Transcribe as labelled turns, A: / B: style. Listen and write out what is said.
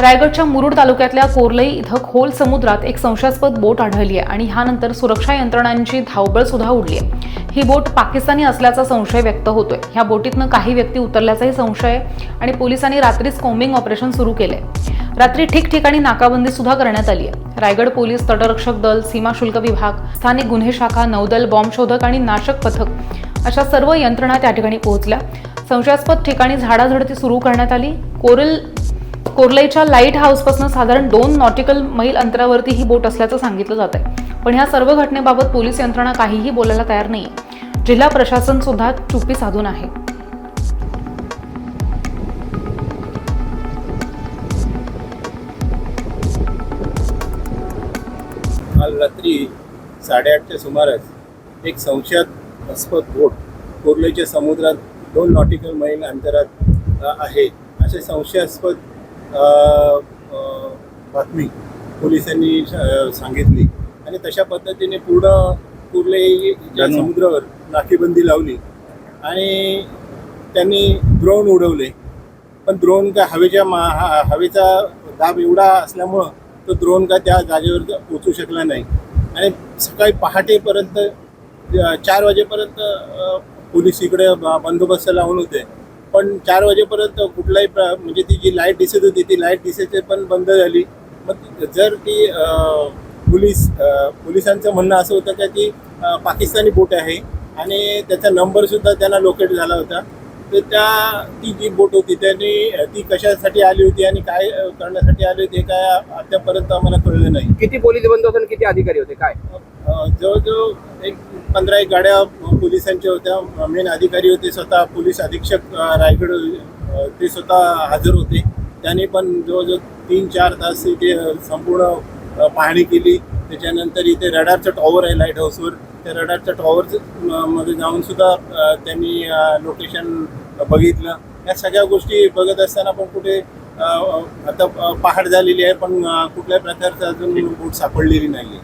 A: रायगडच्या मुरुड तालुक्यातल्या कोरलई इथं खोल समुद्रात एक संशयास्पद बोट आढळली आहे आणि ह्यानंतर सुरक्षा यंत्रणांची धावपळ सुद्धा उडली आहे. ही बोट पाकिस्तानी असल्याचा संशय व्यक्त होतोय. ह्या बोटीतनं काही व्यक्ती उतरल्याचाही संशय आहे आणि पोलिसांनी रात्रीच कॉम्बिंग ऑपरेशन सुरू केलंय. रात्री ठिकठिकाणी नाकाबंदी सुद्धा करण्यात आली आहे. रायगड पोलीस तटरक्षक दल सीमा शुल्क विभाग स्थानिक गुन्हे शाखा नौदल बॉम्ब शोधक आणि नाशक पथक अशा सर्व यंत्रणा त्या ठिकाणी पोहोचल्या. संशयास्पद ठिकाणी झाडाझडती सुरू करण्यात आली. कोरल कोर्लईच्या लाइट हाऊसपासून साधारण दोन नॉटिकल मैल अंतरावरती ही बोट असल्याचं सांगितलं जात आहे पण ह्या सर्व घटनेबाबत पोलीस यंत्रणा काहीही बोलायला तयार नाही. जिल्हा प्रशासन सुद्धा चुप्पी साधून आहे.
B: काल रात्री साडेआठच्या सुमारास एक संशयास्पद बोट कोर्लेच्या समुद्रात दोन नॉटिकल मैल अंतरात आहे. असे संशयास्पद बातमी पोलिसांनी सांगितली. आणि तशा पद्धतीने पूर्ण कुर्ले समुद्रावर नाकेबंदी लावली आणि त्यांनी ड्रोन उडवले. पण द्रोण काय हवेच्या मा हवेचा दाब एवढा असल्यामुळं तो द्रोण काय त्या जागेवर पोचू शकला नाही. आणि सकाळी पहाटेपर्यंत चार वाजेपर्यंत पोलीस इकडे बंदोबस्त लावून होते. पण चार वाजेपर्यंत कुठलाही प्र म्हणजे ती जी लाइट दिसत होती ती लाइट दिसायची पण बंद झाली. मग जर ती पोलीस पोलिसांचं म्हणणं असं होतं का की पाकिस्तानी बोट आहे आणि त्याचा नंबरसुद्धा त्यांना लोकेट झाला होता तर त्या ती जी बोट होती त्यांनी ती कशासाठी आली होती आणि काय करण्यासाठी आली होती हे काय आतापर्यंत आम्हाला कळलं नाही.
C: किती पोलीस बंदोबस्त आणि किती अधिकारी होते? काय?
B: जवळजवळ एक पंधरा एक गाड्या पोलिसांच्या होत्या. मेन अधिकारी होते स्वतः पोलीस अधीक्षक रायगड ते स्वतः हजर होते. त्याने पण जवळजवळ तीन चार तास इथे संपूर्ण पाहणी केली. त्याच्यानंतर इथे रडारचं टॉवर आहे लाइट हाऊसवर त्या रडारच्या टॉवर मध्ये जाऊन सुद्धा त्यांनी लोकेशन बघितलं. या सगळ्या गोष्टी बघत असताना पण कुठे आता पहाड पहाट झालेली आहे पण कुठल्याही प्रकारचं अजून बोट सापडलेली नाही आहे